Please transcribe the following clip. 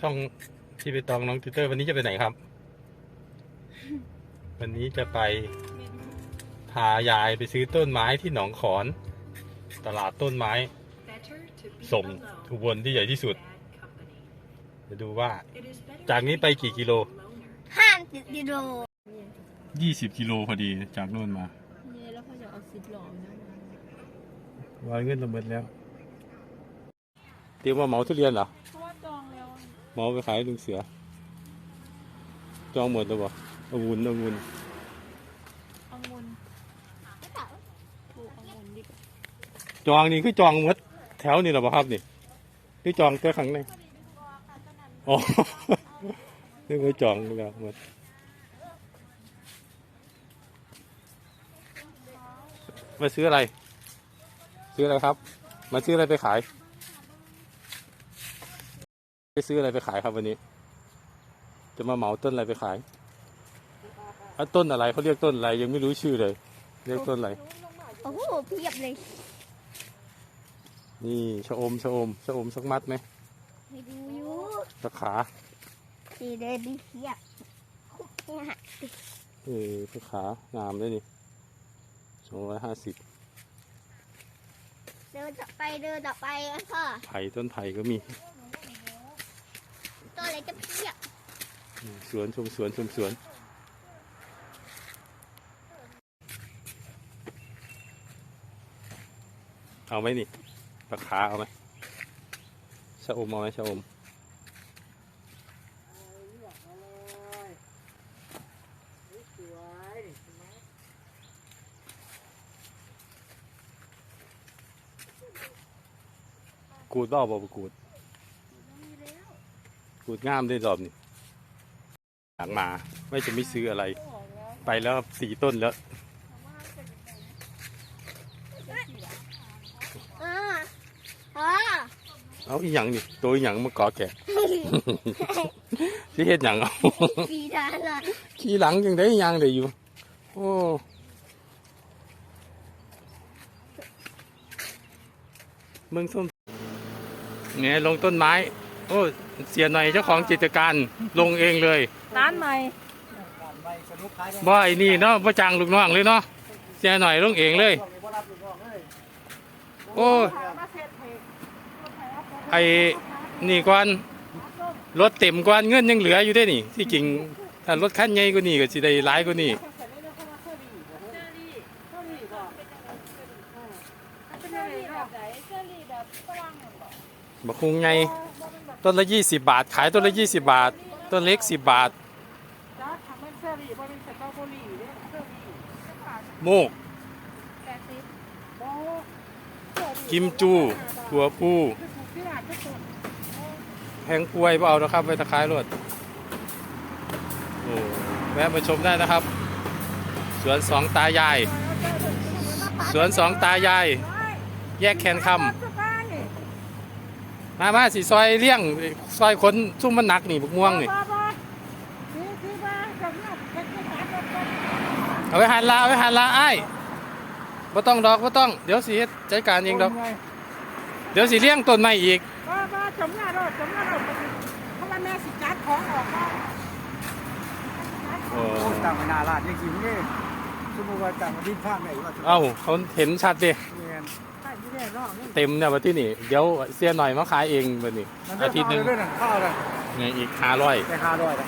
ช่องที่ไปตองน้องติวเตอร์ วันนี้จะไปไหนครับ วันนี้จะไปพายายไปซื้อต้นไม้ที่หนองขอน ตลาดต้นไม้ ส่งอุบลที่ใหญ่ที่สุด จะดูว่า จากนี้ไปกี่กิโลห้าสิบกิโล20กิโลพอดีจากนู่นมาเนี่ยแล้วเขาจะเอาซิปหลอมนะวางเงินระเบิดแล้ว เตรียมว่าเหมาทุเรียนเหรอ มาไปขายให้ลุงเสือ จองหมดแล้วบ่องุ่นองุ่นองุ่นถูกองุ่นดิจองนี่คือจองหมดแถวนี่เหรอบ่ครับนี่คือจองแต่ข้างในอ๋อนึกว่าจองแล้วหมดมาซื้ออะไร ซื้ออะไรครับ มาซื้ออะไรไปขาย ไปซื้ออะไรไปขายครับวันนี้ จะมาเหมาต้นอะไรไปขายอะต้นอะไรเขาเรียกต้นอะไรยังไม่รู้ชื่อเลย เรียกต้นอะไรโอ้โหเพียบเลย นี่ชะอมชะอมชะอมสักมัดไหมให้ดูอยู่สักขาสีเดินดีเพียบเนี่ยเออสักขางามเลยนี่สองร้อยห้าสิบเดินต่อไปเดินต่อไปอะพ่อไผ่ต้นไผ่ก็มีตัว อะไรจะเพียบสวนชมสวนชมสวนเอาไหมนี่ปลาขาเอาไหมชะอมเอาไหมชะอมกูดเบ้าบ่บ่กูด กูดงามได้รอบนี่หลังมาไม่จะไม่ซื้ออะไร ไปแล้วสี่ต้นแล้วอ่าพ่อเอาอีหยังนี่ตัวอีหยังมาเกาะแกะที่เฮ็ดหยังเอาสีดานอะขี่หลังยังได้ยังได้อยู่ โอ้เมืองส้มเนี่ยลงต้นไม้ โอ้ เสียหน่อยเจ้าของกิจการลงเองเลยร้านใหม่บ่ไอ้นี่เนาะบ่จ้างลูกน้องเลยเนาะเสียหน่อยลงเองเลย โอ้ไอ้นี่ก่อนรถเต็มก่อนเงินยังเหลืออยู่ได้นี่ ที่จริงถ้ารถคันใหญ่กว่านี้ก็สิได้หลายกว่านี้บักคุงไง ต้นละยี่สิบบาท ขายต้นละยี่สิบบาท ต้นเล็กสิบบาท จ้าทำเป็นเซรีบ่เป็นสตรอเบอรี่เนี่ยเซรี่โมก แปดสิบโบกิมจูหัวปูที่ร้านก็สุดแพงป่วยเปล่เอานะครับไว้ตะไคร้รถโอ้แวะมาชมได้นะครับ สวนสองตายาย สวนสองตายาย แยกแคนคำ มามาสิซอยเลี้ยงซอยคนซุ่มมันหนักนี่บักม่วงนี่เอาไว้หันลาเอาไว้หันลาไอ้ายบ่ต้องดอกบ่ต้อง เดี๋ยวสิเฮ็ดจัดการเองดอก เดี๋ยวสิเลี้ยงต้นไม้อีกว่าว่าจมหน้ารถจมหน้ารถเพราะว่าแม่สิจัดของออกมาโอ้ต่างมานานลาดยังจริงนี่สมมติว่าต่างมาดิ้นข้างไหนว่าเอ้าเขาเห็นชัดดิ เงียนใช่ที่แน่นอนนี่เต็มเนี่ยวันที่นี่เดี๋ยวเสียหน่อยมาขายเองวันนี้อาทิตย์หนึ่งเรื่องข้าวเลยไงอีกห้าร้อยไปห้าร้อยเลย